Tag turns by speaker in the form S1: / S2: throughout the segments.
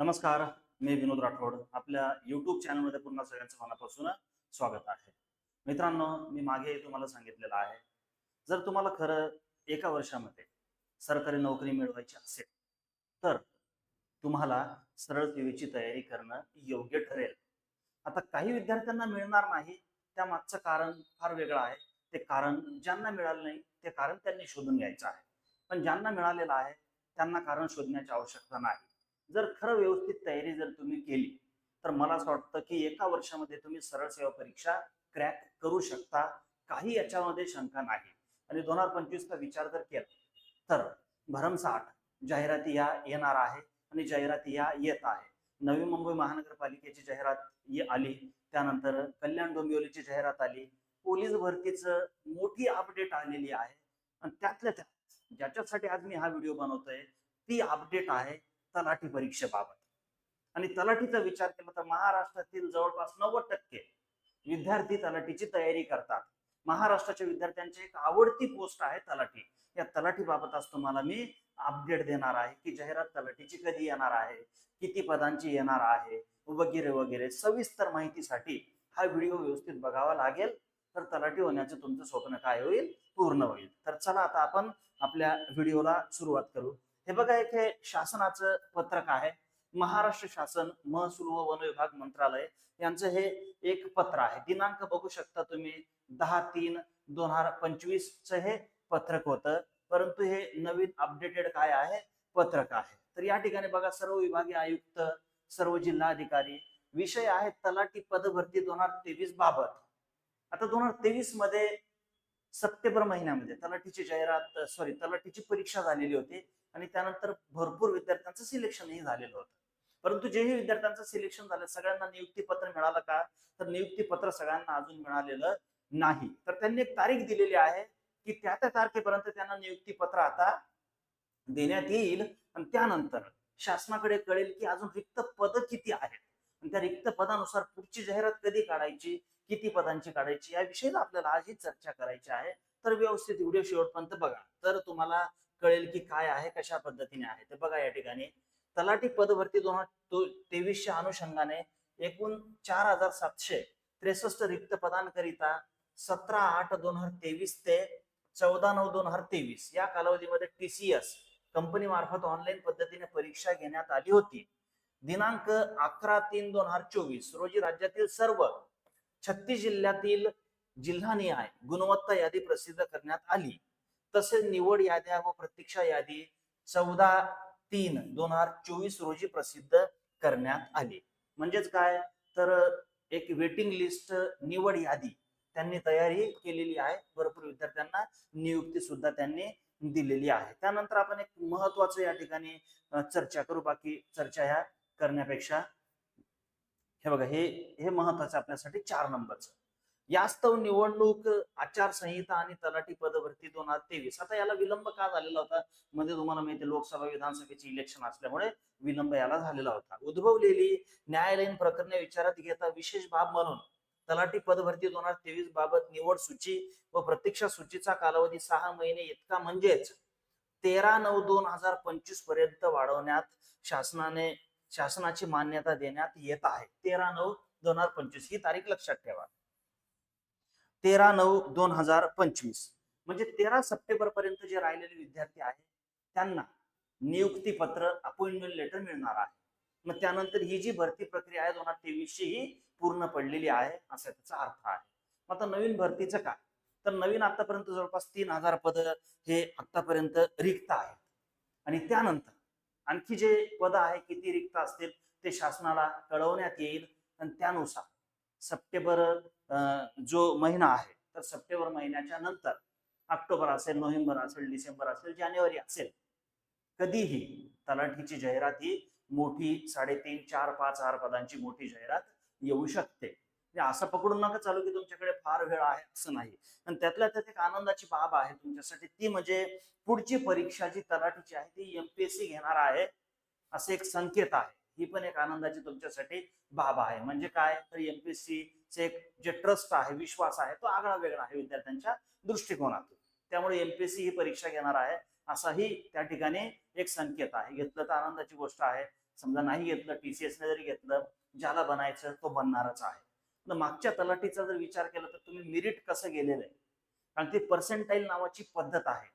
S1: नमस्कार मी विनोद राठोड. आपल्या युट्यूब चॅनलमध्ये पुन्हा सगळ्यांचं मनापासून स्वागत आहे. मित्रांनो मी मागे तुम्हाला सांगितलेलं आहे जर तुम्हाला खरं एका वर्षामध्ये सरकारी नोकरी मिळवायची असेल तर तुम्हाला सरळ सेवेची तयारी करणं योग्य ठरेल. आता काही विद्यार्थ्यांना मिळणार नाही त्या मागचं कारण फार वेगळं आहे. ते कारण ज्यांना मिळालं नाही ते कारण त्यांनी शोधून घ्यायचं आहे. पण ज्यांना मिळालेलं आहे त्यांना कारण शोधण्याची आवश्यकता नाही. जर खरं व्यवस्थित तयारी जर तुम्ही केली तर मला असं वाटतं की एका वर्षामध्ये तुम्ही सरळ सेवा परीक्षा क्रॅक करू शकता. काही याच्यामध्ये शंका नाही. आणि दोन हजार पंचवीसचा विचार जर केला तर भरमसाठ जाहिराती या येणार आहे आणि जाहिराती या येत आहे. नवी मुंबई महानगरपालिकेची जाहिरात आली त्यानंतर कल्याण डोंबिवलीची जाहिरात आली पोलीस भरतीचं मोठी अपडेट आलेली आहे. आणि त्यातल्या त्यात ज्याच्यासाठी आज मी हा व्हिडिओ बनवतोय ती अपडेट आहे तलाठी परीक्षेबाबत आणि तलाठीचा विचार केला तर महाराष्ट्रातील जवळपास नव्वद टक्के विद्यार्थी तलाठीची तयारी करतात. महाराष्ट्राच्या विद्यार्थ्यांची एक आवडती पोस्ट आहे तलाठी. या तलाठी बाबत आज तुम्हाला मी अपडेट देणार आहे की जाहिरात तलाठीची कधी येणार आहे किती पदांची येणार आहे वगैरे वगैरे. सविस्तर माहितीसाठी हा व्हिडिओ व्यवस्थित बघावा लागेल. तर तलाठी होण्याचं तुमचं स्वप्न काय होईल? पूर्ण होईल. तर चला आता आपण आपल्या व्हिडिओला सुरुवात करू. हे बघा एक हे शासनाचं पत्रक आहे. महाराष्ट्र शासन महसूल व वन विभाग मंत्रालय यांचं हे एक पत्र आहे. दिनांक बघू शकता तुम्ही दहा तीन दोन हजार पंचवीस च हे पत्रक होतं. परंतु हे नवीन अपडेटेड काय आहे? पत्रक आहे. तर या ठिकाणी बघा सर्व विभागीय आयुक्त सर्व जिल्हाधिकारी विषय आहे तलाठी पदभरती दोन हजार तेवीस बाबत. आता दोन हजार तेवीसमध्ये सप्टेंबर महिन्यामध्ये तलाठीची जाहिरात सॉरी तलाठीची परीक्षा झालेली होती. आणि त्यानंतर भरपूर विद्यार्थ्यांचं सिलेक्शनही झालेलं होतं. परंतु जेही विद्यार्थ्यांचं सिलेक्शन झालं सगळ्यांना नियुक्ती पत्र मिळालं का? तर नियुक्तीपत्र सगळ्यांना अजून मिळालेलं नाही. तर त्यांनी एक तारीख दिलेली आहे की त्या त्या तारखेपर्यंत त्यांना नियुक्ती पत्र आता देण्यात येईल. आणि त्यानंतर शासनाकडे कळेल की अजून रिक्त पद किती आहेत. आणि त्या रिक्त पदानुसार पुढची जाहिरात कधी काढायची किती पदांची काढायची याविषयी आपल्याला आज ही चर्चा करायची आहे. तर व्यवस्थित व्हिडिओ शेवटपर्यंत बघा. तर तुम्हाला कळेल की काय आहे कशा पद्धतीने आहे. ते बघा या ठिकाणी तलाठी पदभरती दोन हजार तेवीसच्या अनुषंगाने एकूण चार हजार सातशे त्रेसष्ट रिक्त पदांकरिता सतरा आठ दोन हजार तेवीस ते चौदा नऊ दोन हजार तेवीस या कालावधीमध्ये टीसीएस कंपनी मार्फत ऑनलाईन पद्धतीने परीक्षा घेण्यात आली होती. दिनांक अकरा तीन दोन हजार चोवीस रोजी राज्यातील सर्व छत्तीस जिल्ह्यातील जिल्हानिहाय गुणवत्ता यादी प्रसिद्ध करण्यात आली. तसेच निवड याद्या व प्रतीक्षा यादी चौदा तीन दोन हजार चोवीस रोजी प्रसिद्ध करण्यात आली. म्हणजेच काय? तर एक वेटिंग लिस्ट निवड यादी त्यांनी तयारी केलेली आहे. भरपूर विद्यार्थ्यांना नियुक्ती सुद्धा त्यांनी दिलेली आहे. त्यानंतर आपण एक महत्वाचं या ठिकाणी चर्चा करू. बाकी चर्चा ह्या करण्यापेक्षा हे बघा हे हे महत्वाचं आपल्यासाठी चार नंबरचं. यास्तव निवडणूक आचारसंहिता आणि तलाठी पदभरती दोन हजार तेवीस. आता याला विलंब का झालेला होता? मध्ये तुम्हाला माहिती लोकसभा विधानसभेची इलेक्शन असल्यामुळे विलंब याला झालेला होता. उद्भवलेली न्यायालयीन प्रकरणे विचारात घेता विशेष बाब म्हणून तलाठी पदभरती दोन हजार तेवीस बाबत निवड सूची व प्रतीक्षा सूचीचा कालावधी सहा महिने इतका म्हणजेच तेरा नऊ दोन हजार पंचवीसपर्यंत वाढवण्यात शासनाने शासनाची मान्यता देण्यात येत आहे. तेरा नऊ दोन हजार पंचवीस ही तारीख लक्षात ठेवा. तेरा नऊ दोन हजार पंचवीस. म्हणजे तेरा सप्टेंबर पर्यंत जे राहिलेले विद्यार्थी आहेत त्यांना नियुक्ती पत्र अपॉइंटमेंट लेटर मिळणार आहे. मग त्यानंतर ही जी भरती प्रक्रिया आहे दोन हजार तेवीसची ही पूर्ण पडलेली आहे असा त्याचा अर्थ आहे. मग आता नवीन भरतीचं काय? तर नवीन आतापर्यंत जवळपास तीन हजार पद हे आतापर्यंत रिक्त आहेत. आणि त्यानंतर आणखी जे पद आहे किती रिक्त असतील ते शासनाला कळवण्यात येईल. आणि त्यानुसार सप्टेंबर जो महिना आहे तर सप्टेंबर महिन्याच्या नंतर ऑक्टोबर असेल नोव्हेंबर असेल डिसेंबर असेल जानेवारी असेल कधीही तलाठीची जाहिरात ही मोठी साडेतीन चार पाच हजार पदांची मोठी जाहिरात येऊ शकते. म्हणजे असं पकडून नका चालू की तुमच्याकडे फार वेळ आहे असं नाही. आणि त्यातल्या त्यात एक आनंदाची बाब आहे तुमच्यासाठी. ती म्हणजे पुढची परीक्षा जी तलाठीची आहे ती एमपीएससी घेणार आहे असे एक संकेत आहे. ही पण एक आनंदाची तुमच्यासाठी बाब आहे. म्हणजे काय? तर एमपीएससी चे एक जे ट्रस्ट आहे विश्वास आहे तो आगळा वेगळा आहे विद्यार्थ्यांच्या दृष्टिकोनातून. त्यामुळे एमपीएससी ही परीक्षा घेणार आहे असाही त्या ठिकाणी एक संकेत आहे. घेतलं तर आनंदाची गोष्ट आहे. समजा नाही घेतलं टीसीएस ने जरी घेतलं ज्याला बनायचं तो बनणारच आहे. तर मागच्या तलाठीचा जर विचार केला तर तुम्ही मिरिट कसं गेलेलं आहे? कारण ती पर्सेंटाईल नावाची पद्धत आहे.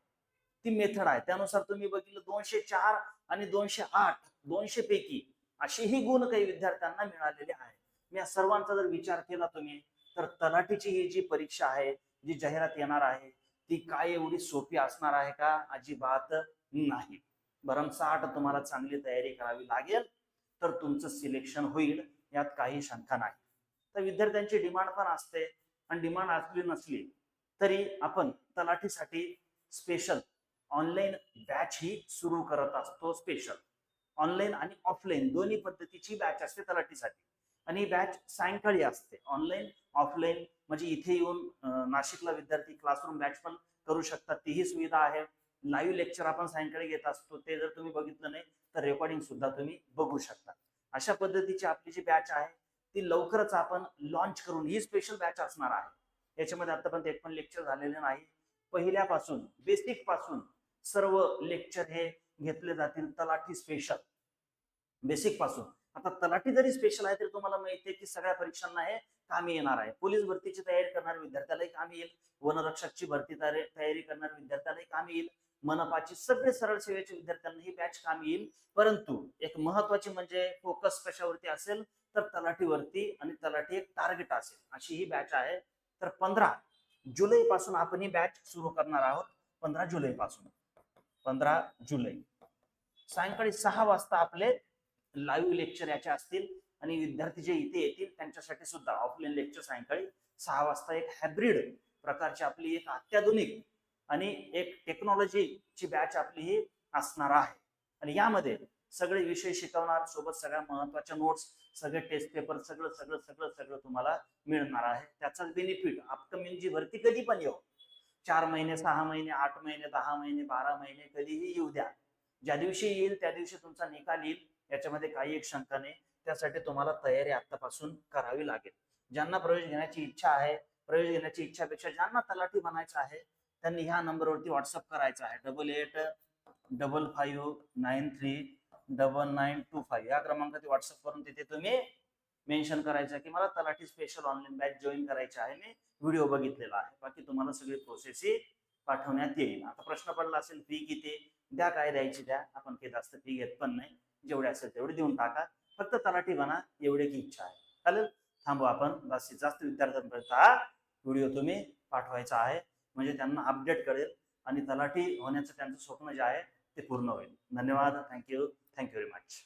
S1: ती मेथड आहे. त्यानुसार तुम्ही बघितलं दोनशे चार आणि दोनशे आठ दोनशे पैकी असेही गुण काही विद्यार्थ्यांना मिळालेले आहेत. मी या सर्वांचा जर विचार केला तुम्ही तर तलाठीची ही जी परीक्षा आहे जी जाहिरात येणार आहे ती काय एवढी सोपी असणार आहे का? अजिबात नाही. भरमसाठ तुम्हाला चांगली तयारी करावी लागेल तर तुमचं सिलेक्शन होईल यात काही शंका नाही. तर विद्यार्थ्यांची डिमांड पण असते आणि डिमांड असली नसली तरी आपण तलाठीसाठी स्पेशल ऑनलाईन बॅच ही सुरू करत असतो स्पेशल ऑनलाईन आणि ऑफलाईन दोन्ही पद्धतीची बॅच असते तलाठीसाठी. आणि ही बॅच सायंकाळी असते. ऑनलाईन ऑफलाईन म्हणजे इथे येऊन नाशिकला विद्यार्थी क्लासरूम बॅच पण करू शकतात. तीही सुविधा आहे. लाईव्ह लेक्चर आपण सायंकाळी घेत असतो. ते जर तुम्ही बघितलं नाही तर रेकॉर्डिंग सुद्धा तुम्ही बघू शकता. अशा पद्धतीची आपली जी बॅच आहे ती लवकरच आपण लॉन्च करून ही स्पेशल बॅच असणार आहे. याच्यामध्ये आतापर्यंत एक पण लेक्चर झालेले नाही. पहिल्यापासून बेसिकपासून सर्व लेक्चर हे घेतले जातील तलाठी स्पेशल बेसिकपासून. आता तलाठी जरी स्पेशल आहे तरी तुम्हाला माहिती आहे की सगळ्या परीक्षांना हे कामी येणार आहे. पोलीस भरतीची तयारी करणाऱ्या विद्यार्थ्यालाही कामी येईल. वनरक्षकची भरती तयारी करणाऱ्या विद्यार्थ्यालाही कामी येईल. मनपाची सगळे सरळ सेवेचे विद्यार्थ्यांना ही बॅच कामी येईल. परंतु एक महत्वाची म्हणजे फोकस कशावरती असेल तर तलाठीवरती आणि तलाठी एक टार्गेट असेल. अशी ही बॅच आहे. तर पंधरा जुलै पासून आपण ही बॅच सुरू करणार आहोत. पंधरा जुलै पासून. पंधरा जुलै. सायंकाळी सहा वाजता आपले लाईव्ह लेक्चर याचे असतील आणि विद्यार्थी जे इथे येतील त्यांच्यासाठी सुद्धा ऑफलाईन लेक्चर सायंकाळी सहा वाजता एक हायब्रिड प्रकारची आपली एक अत्याधुनिक आणि एक टेक्नॉलॉजीची बॅच आपली ही असणार आहे. आणि यामध्ये सगळे विषय शिकवणार सोबत सगळ्या महत्त्वाच्या नोट्स सगळे टेस्ट पेपर सगळं सगळं सगळं सगळं तुम्हाला मिळणार आहे. त्याचाच बेनिफिट अपकमिंग जी भरती कधी पण येऊ चार महिने सहा महिने आठ महिने दहा महिने बारा महिने कधीही येऊ द्या. ज्या दिवशी येईल त्या दिवशी तुमचा निकाल येईल याच्यामध्ये काही एक शंका नाही. त्यासाठी तुम्हाला तयारी आतापासून करावी लागेल. ज्यांना प्रवेश घेण्याची इच्छा आहे प्रवेश घेण्याची इच्छापेक्षा ज्यांना तलाठी बनायचं आहे त्यांनी ह्या नंबरवरती व्हॉट्सअप करायचा आहे. Double eight double five nine three double nine two five या क्रमांकाची व्हॉट्सअप करून तिथे तुम्ही मेन्शन करायचं की मला तलाठी स्पेशल ऑनलाईन बॅच जॉईन करायची आहे. मी व्हिडिओ बघितलेला आहे. बाकी तुम्हाला सगळी प्रोसेस ही पाठवण्यात येईल. आता प्रश्न पडला असेल फी किती? द्या काय द्यायची द्या. आपण काही जास्त फी घेत पण नाही. जेवढे असेल तेवढे देऊन टाका. फक्त तलाठी बना एवढे की इच्छा आहे. चालेल? थांबू आपण. जास्तीत जास्त विद्यार्थ्यांपर्यंत हा व्हिडिओ तुम्ही पाठवायचा आहे. म्हणजे त्यांना अपडेट कळेल आणि तलाठी होण्याचं त्यांचं स्वप्न जे आहे ते पूर्ण होईल. धन्यवाद. Thank you thank you very much